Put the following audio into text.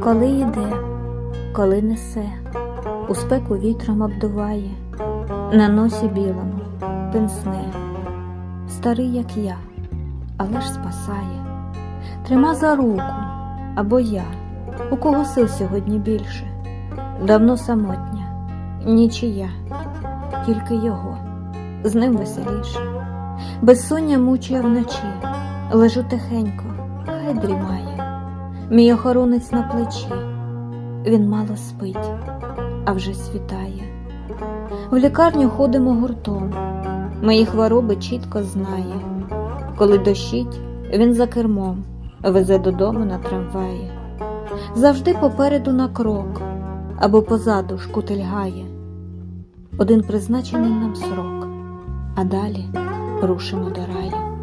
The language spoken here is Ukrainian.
Коли йде, коли несе, у спеку вітром обдуває, на носі білому пенсне, старий, як я, але ж спасає, трима за руку, або я, у кого сил сьогодні більше, давно самотня, нічия, тільки його, з ним веселіше, безсоння мучує вночі, лежу тихенько, хай дрімає. Мій охоронець на плечі, він мало спить, а вже світає. В лікарню ходимо гуртом, мої хвороби чітко знає. Коли дощить, він за кермом везе додому на трамваї. Завжди попереду на крок або позаду шкутильгає. Один призначений нам срок, а далі рушимо до раю.